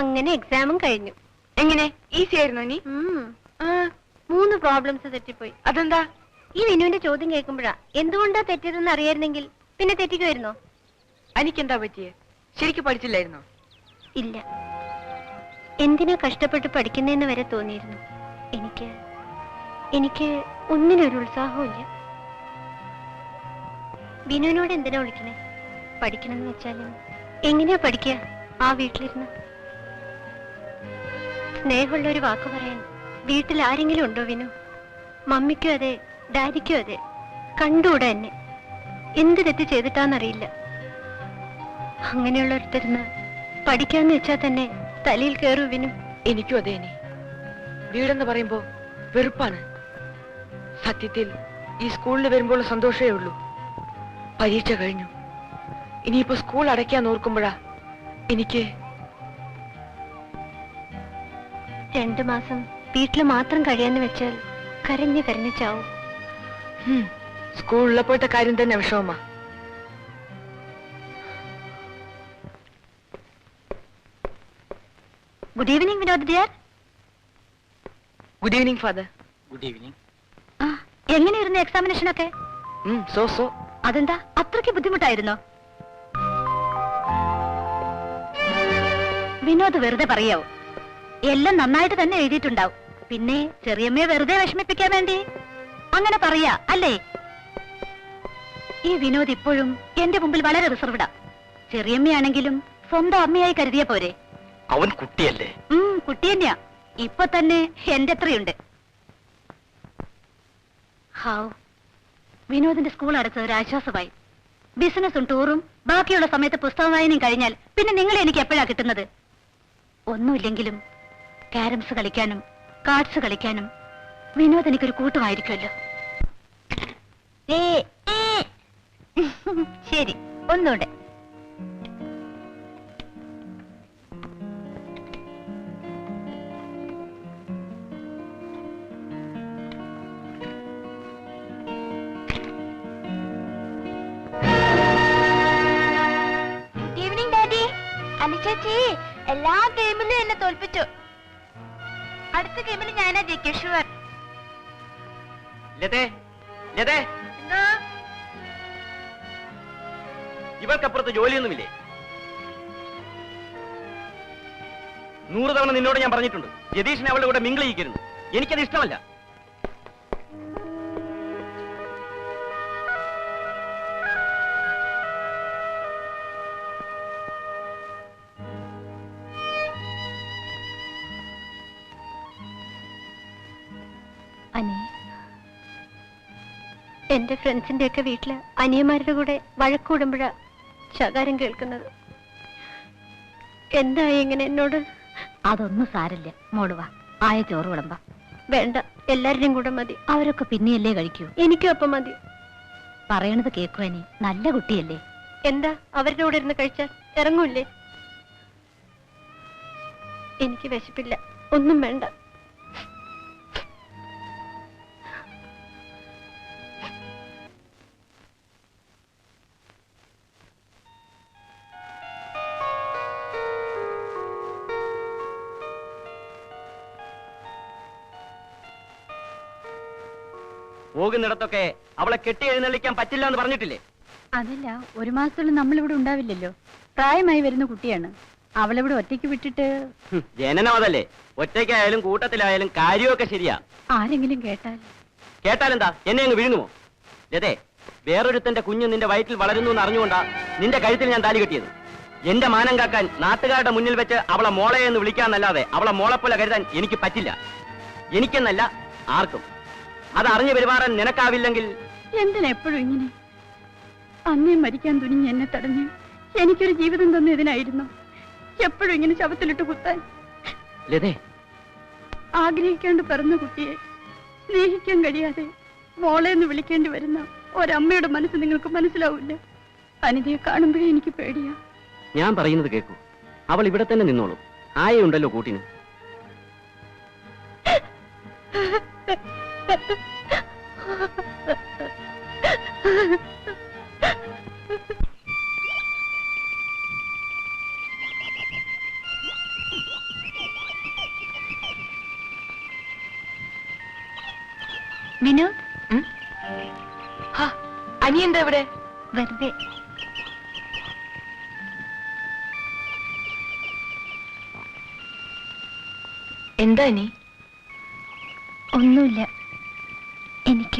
അങ്ങനെ എക്സാമും കഴിഞ്ഞു. എങ്ങനെ? ഈസി ആയിരുന്നു നീ മൂന്ന് പ്രോബ്ലംസ് തെറ്റിപ്പോയി. അതെന്താ? ഈ വിനുവിന്റെ ചോദ്യം കേൾക്കുമ്പോഴാ എന്തുകൊണ്ടാ തെറ്റിയതെന്ന് അറിയായിരുന്നെങ്കിൽ പിന്നെ തെറ്റിക്കുമായിരുന്നോ? എനിക്കെന്താ പറ്റിയേ? ശരിക്കും പഠിച്ചില്ലായിരുന്നോ? ഇല്ല. എന്തിനാ കഷ്ടപ്പെട്ട് പഠിക്കുന്നതെന്ന് വരെ തോന്നിയിരുന്നു. എനിക്ക് എനിക്ക് ഒന്നിനൊരു ഉത്സാഹവും ഇല്ല ബിനുവിനോട് എന്തിനാ വിളിക്കണേ? പഠിക്കണമെന്ന് വെച്ചാലും എങ്ങനെയാ പഠിക്കുക? ആ വീട്ടിലിരുന്ന്. സ്നേഹമുള്ള ഒരു വാക്ക് പറയാൻ വീട്ടിൽ ആരെങ്കിലും ഉണ്ടോ വിനു? മമ്മിക്കും അതെ ഡാഡിക്കും അതെ. കണ്ടുകൂടാ എന്നെ. എന്ത് തെറ്റ് ചെയ്തിട്ടാന്നറിയില്ല. അങ്ങനെയുള്ള ഒരുത്തരുന്ന് പഠിക്കാന്ന് വെച്ചാൽ തന്നെ തലയിൽ കയറൂ വിനു. എനിക്കും അതെ ഇനി. വീടെന്ന് പറയുമ്പോ വെറുപ്പാണ്. സത്യത്തിൽ ഈ സ്കൂളിൽ വരുമ്പോൾ സന്തോഷമേ ഉള്ളൂ. പരീക്ഷ കഴിഞ്ഞു. ഇനിയിപ്പോ സ്കൂൾ അടയ്ക്കാൻ ഓർക്കുമ്പോഴാ എനിക്ക് രണ്ടു മാസം വീട്ടിൽ മാത്രം കഴിയാന്ന് വെച്ചാൽ കരഞ്ഞു കരഞ്ഞു ചാവും. സ്കൂളിൽ സ്കൂളിലപ്പോഴത്തെ കാര്യം തന്നെ വിഷമമാ. Good evening Vinod dear good evening father good evening എങ്ങനെയായിരുന്നു എക്സാമിനേഷൻ ഒക്കെ? സോ സോ അതെന്താ? അത്രയ്ക്ക് ബുദ്ധിമുട്ടായിരുന്നോ? വിനോദ് വെറുതെ പറയാവൂ? എല്ലാം നന്നായിട്ട് തന്നെ എഴുതിയിട്ടുണ്ടാവും. പിന്നെ ചെറിയമ്മയെ വെറുതെ വിഷമിപ്പിക്കാൻ വേണ്ടി. അങ്ങനെ പറയാ അല്ലേ? ഈ വിനോദ് ഇപ്പോഴും എന്റെ മുമ്പിൽ വളരെ റിസർവ്ഡാ ചെറിയമ്മയാണെങ്കിലും സ്വന്തം അമ്മയായി കരുതിയ പോരെ. അവൻ കുട്ടിയല്ലേ? കുട്ടി തന്നെയാ. ഇപ്പൊ തന്നെ എന്റെ അത്രയുണ്ട്. ഹാവ് വിനോദിന്റെ സ്കൂൾ അടച്ചത് ഒരു ആശ്വാസമായി. ബിസിനസ്സും ടൂറും ബാക്കിയുള്ള സമയത്ത് പുസ്തകം വായനയും കഴിഞ്ഞാൽ പിന്നെ നിങ്ങളെ എനിക്ക് എപ്പോഴാ കിട്ടുന്നത്? ഒന്നുമില്ലെങ്കിലും കാരംസ് കളിക്കാനും കാർഡ്സ് കളിക്കാനും വിനോദ് എനിക്കൊരു കൂട്ടമായിരിക്കുമല്ലോ. ശരി ഒന്നുകൂടെ എല്ലാ ഗെയിമിലും എന്നെ തോൽപ്പിച്ചു. അടുത്ത ഗെയിമിൽ ഞാനാ ജയിക്കും ഷുവർ. ലതേ ലതേ. ഇവൾക്കപ്പുറത്ത് ജോലിയൊന്നുമില്ലേ? നൂറ് തവണ നിന്നോട് ഞാൻ പറഞ്ഞിട്ടുണ്ട്. ജതീഷിനെ അവളുടെ കൂടെ മിങ്കിൾ ചെയ്യിക്കരുത്. എനിക്കത് ഇഷ്ടമല്ല. എന്റെ ഫ്രണ്ട്സിന്റെ ഒക്കെ വീട്ടിൽ അനിയന്മാരുടെ കൂടെ വഴക്കൂടുമ്പോഴ ശകാരം കേൾക്കുന്നത്. എന്തായി ഇങ്ങനെ എന്നോട്? അതൊന്നും സാരല്ല. മോളുവാ ആയ ചോറ് വിളമ്പ. വേണ്ട. എല്ലാരുടെയും കൂടെ മതി. അവരൊക്കെ പിന്നെയല്ലേ കഴിക്കൂ? എനിക്കും അപ്പം മതി. പറയണത് കേക്കുവാനി നല്ല കുട്ടിയല്ലേ. എന്താ? അവരുടെ കൂടെ ഇരുന്ന് കഴിച്ചാൽ ഇറങ്ങൂല്ലേ? എനിക്ക് വിശപ്പില്ല. ഒന്നും വേണ്ട. പോകുന്നിടത്തൊക്കെ അവളെ കെട്ടി എഴുന്നള്ളിക്കാൻ പറ്റില്ല എന്ന് പറഞ്ഞിട്ടില്ലേ? അതല്ല ഒരു മാസത്തോളം നമ്മളിവിടെ ഉണ്ടാവില്ലല്ലോ. പ്രായമായി വരുന്ന കുട്ടിയാണ്. അവളിവിടെ ഒറ്റയ്ക്ക് വിട്ടിട്ട്? ഹും, ജനനം അതല്ലേ. ഒറ്റയ്ക്കായാലും കൂട്ടത്തിലായാലും കാര്യമൊക്കെ ശരിയാ. ആരെങ്കിലും കേട്ടാൽ? കേട്ടാലെന്താ? എന്നെ അങ്ങ് വിഴുങ്ങുമോ? അതെ വേറൊരുത്തന്റെ കുഞ്ഞ് നിന്റെ വയറ്റിൽ വളരുന്നു എന്ന് അറിഞ്ഞുകൊണ്ടാ നിന്റെ കഴുത്തിൽ ഞാൻ താലി കെട്ടിയത്. എന്റെ മാനം കാക്കാൻ നാട്ടുകാരുടെ മുന്നിൽ വെച്ച് അവളെ മോളെ എന്ന് വിളിക്കാന്നല്ലാതെ അവളെ മോളെപ്പോലെ കരുതാൻ എനിക്ക് പറ്റില്ല. എനിക്കെന്നല്ല ആർക്കും. അത് അറിഞ്ഞു പെരുമാറാൻ നിനക്കാവില്ലെങ്കിൽ എന്തിനെപ്പോഴും ഇങ്ങനെ? അന്നേ മരിക്കാൻ തുനിഞ്ഞ് എന്നെ തടഞ്ഞ് എനിക്കൊരു ജീവിതം തന്ന ഇതിനായിരുന്നു. എപ്പോഴും ഇങ്ങനെ ശവത്തിലിട്ട് കുത്താൻ. ലതേ. ആഗ്രഹിക്കാണ്ട് പിറന്ന കുട്ടിയെ സ്നേഹിക്കാൻ കഴിയാതെ മോളെ എന്ന് വിളിക്കേണ്ടി വരുന്ന ഒരമ്മയുടെ മനസ്സ് നിങ്ങൾക്ക് മനസ്സിലാവില്ല? അനിതയെ കാണുമ്പോഴേ എനിക്ക് പേടിയാ. ഞാൻ പറയുന്നത് കേൾക്കൂ അവൾ ഇവിടെ തന്നെ നിന്നോളൂ. ആയുണ്ടല്ലോ കൂട്ടിന്. വിനോദ്? എന്താ ഇവിടെ ഒന്നുമില്ല.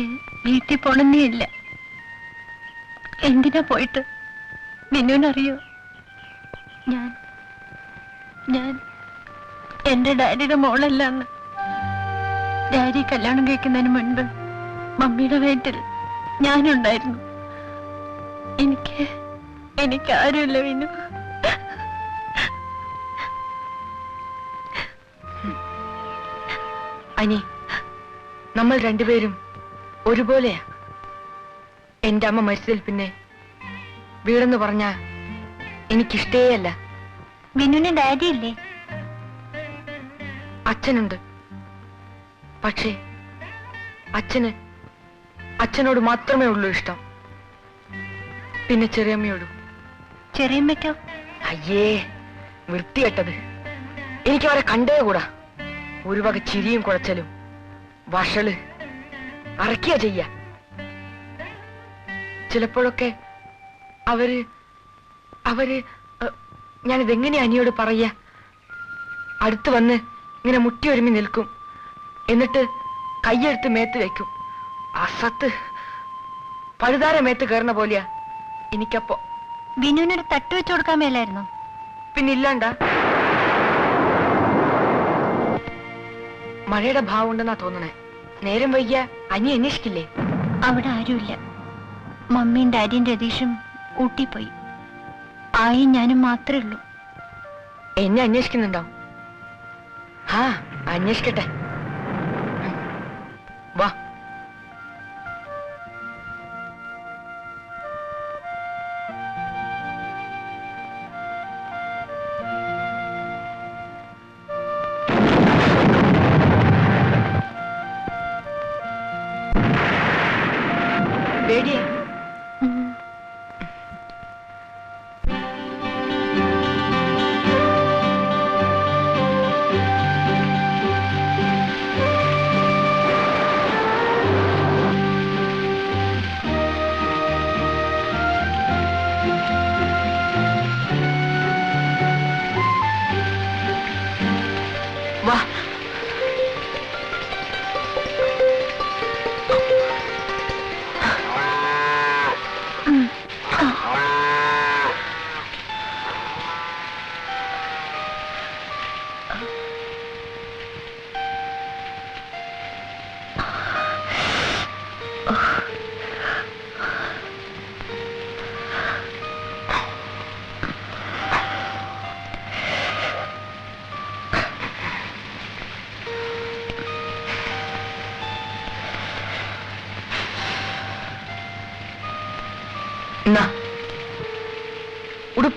എനിക്ക് വീട്ടിൽ പോണെന്നേയില്ല. എന്തിനാ പോയിട്ട്? വിനുവിനറിയോ ഞാൻ ഞാൻ എന്റെ ഡാഡിയുടെ മോളല്ലാന്ന്. ഡാഡി കല്യാണം കഴിക്കുന്നതിന് മുൻപ് മമ്മിയുടെ വീട്ടിൽ ഞാനുണ്ടായിരുന്നു. എനിക്ക് എനിക്ക് ആരുമില്ല വിനു. അനി നമ്മൾ രണ്ടുപേരും ഒരുപോലെയാ. എന്റെ അമ്മ മരിച്ചതിൽ പിന്നെ വീടെന്ന് പറഞ്ഞ എനിക്കിഷ്ടേയല്ല. വിനുവിന് ഡാഡി ഇല്ലേ അച്ഛനുണ്ട്. പക്ഷേ അച്ഛന് അച്ഛനോട് മാത്രമേ ഉള്ളൂ ഇഷ്ടം. പിന്നെ ചെറിയമ്മയോടും. ചെറിയമ്മയ്ക്കോ? അയ്യേ വൃത്തികെട്ടത്. എനിക്ക് അവരെ കണ്ടേ കൂടാ ഒരു വക ചിരിയും കുഴച്ചലും വഷൾ. അറക്കിയ ചെയ്യ. ചിലപ്പോഴൊക്കെ അവർ അവർ ഞാനിതെങ്ങനെ അനിയോട് പറയ? അടുത്ത് വന്ന് ഇങ്ങനെ മുട്ടി ഒരുമി നിൽക്കും. എന്നിട്ട് കയ്യെടുത്ത് മേത്ത് വെക്കും. അസത്ത്. പഴുതാര മേത്ത് കയറുന്ന പോലെയാ എനിക്കപ്പോ. വിനുവിനൊരു തട്ട് വെച്ചു കൊടുക്കാൻ മേലായിരുന്നു? പിന്നില്ലാണ്ട. മഴയുടെ ഭാവം ഉണ്ടെന്നാ തോന്നണേ. നേരം വൈകിയ അനി അന്വേഷിക്കില്ലേ? അവിടെ ആരുമില്ല. മമ്മിയും ഡാഡിയും രതീഷും ഊട്ടി പോയി ആയി ഞാനും മാത്രമേ ഉള്ളൂ. എന്നെ അന്വേഷിക്കുന്നുണ്ടോ? ആ അന്വേഷിക്കട്ടെ.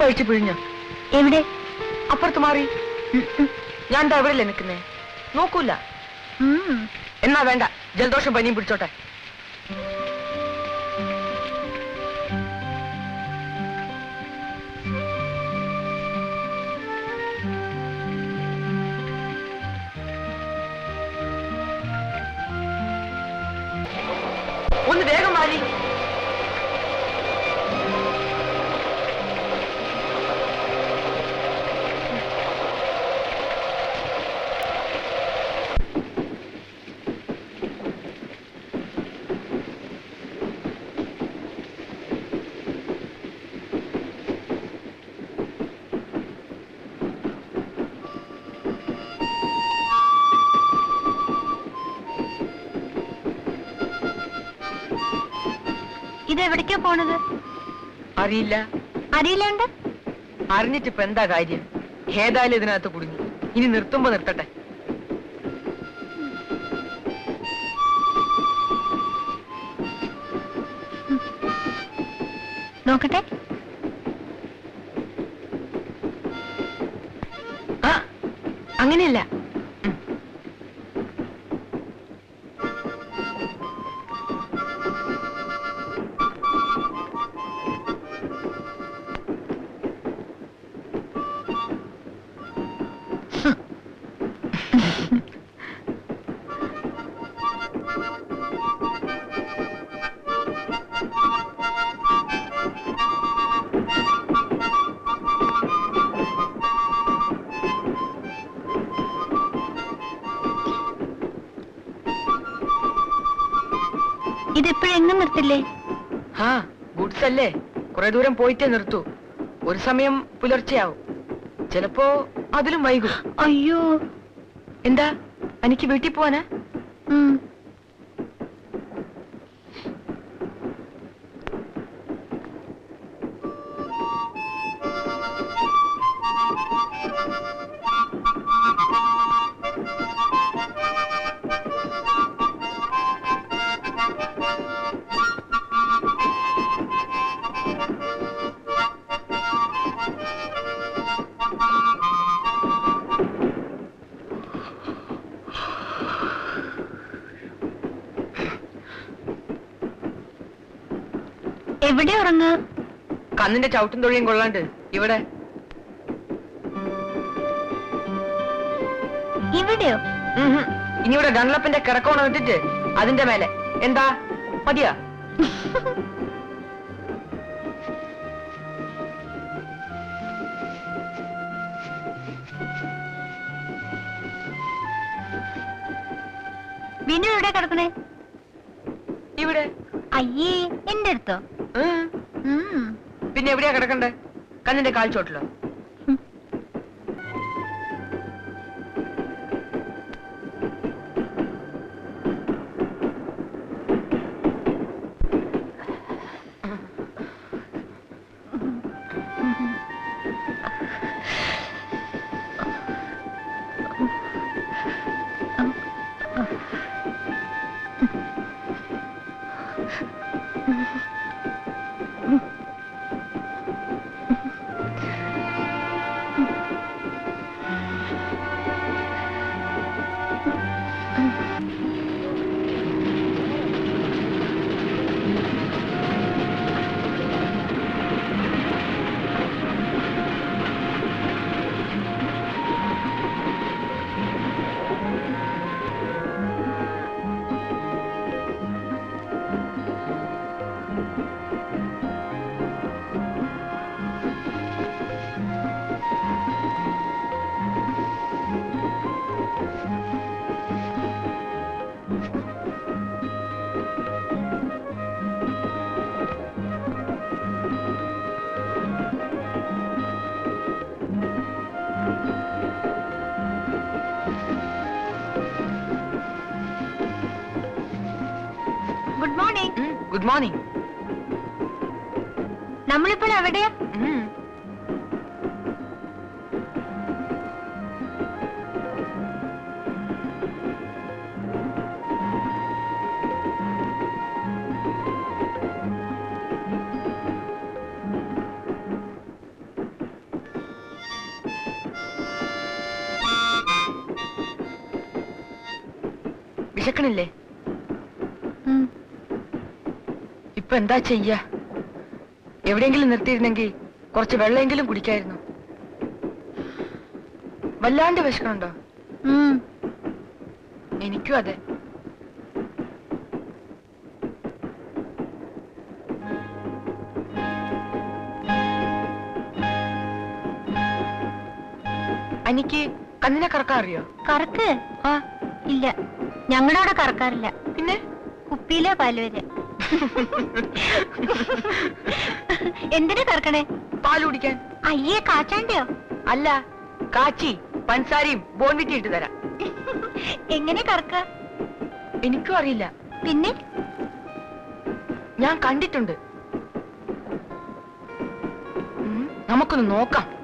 ഉടുപ്പഴിച്ച് പിഴിഞ്ഞോ? എവിടെ? അപ്പുറത്ത് മാറി. ഞാൻ എവിടെയല്ലേ നിൽക്കുന്നേ. നോക്കൂല. എന്നാ വേണ്ട ജലദോഷം പനിയും പിടിച്ചോട്ടെ. എവിടേക്കാ പോണത്? അറിയില്ല. അറിയില്ലാണ്ട്? അറിഞ്ഞിട്ടിപ്പോ എന്താ കാര്യം? ഏതായാലും ഇതിനകത്ത് കുടുങ്ങി. ഇനി നിർത്തുമ്പോ നിർത്തട്ടെ. നോക്കട്ടെ. അങ്ങനെയല്ല. നിർത്തില്ലേ ആ ഗുഡ്സ് അല്ലേ കുറെ ദൂരം പോയിട്ടേ നിർത്തൂ. ഒരു സമയം പുലർച്ചെയാവും. ചിലപ്പോ അതിലും വൈകും. അയ്യോ. എന്താ? എനിക്ക് വീട്ടിൽ പോവാനാ? എവിടെ ഉറങ്ങ? കണ്ണിന്റെ ചവിട്ടും തൊഴിയും കൊള്ളാണ്ട്. ഇവിടെ. ഇവിടെയോ. ഇനി ഇവിടെ ഗൺലപ്പിന്റെ കിടക്കോണം ഇട്ടിട്ട് അതിന്റെ മേലെ. എന്താ? മതിയാ? വിനു എവിടെ കിടക്കണേ? ഇവിടെ. അയ്യേ എന്റെ അടുത്തോ. പിന്നെ എവിടെയാ കിടക്കണ്ടേ? കണ്ണിന്റെ കാൽച്ചോട്ടിലോ? ഗുഡ് മോർണിംഗ് നമ്മളിപ്പോൾ എവിടെയാ വിശക്കണില്ലേ? ഇപ്പൊ എന്താ ചെയ്യ? എവിടെയെങ്കിലും നിർത്തിയിരുന്നെങ്കിൽ കുറച്ച് വെള്ളമെങ്കിലും കുടിക്കായിരുന്നു. വല്ലാണ്ട് വിശക്കണുണ്ടോ. എനിക്കും അതെ. അനിക്ക് കണ്ണിനെ കറക്കാൻ അറിയോ? കറക്ക്? ആ. ഇല്ല. ഞങ്ങളുടെ അവിടെ കറക്കാറില്ല. പിന്നെ? കുപ്പിയിലെ പാൽ വരെ എന്തിനാ കറക്കണേ? പാൽ കുടിക്കാൻ അയ്യേ കാച്ചാണ്ടോ അല്ല കാച്ചി പഞ്ചസാരയും ബോൺവിറ്റി ഇട്ട് തരാം. എങ്ങനെ കറക്ക? എനിക്കും അറിയില്ല. പിന്നെ? ഞാൻ കണ്ടിട്ടുണ്ട്. നമുക്കൊന്ന് നോക്കാം.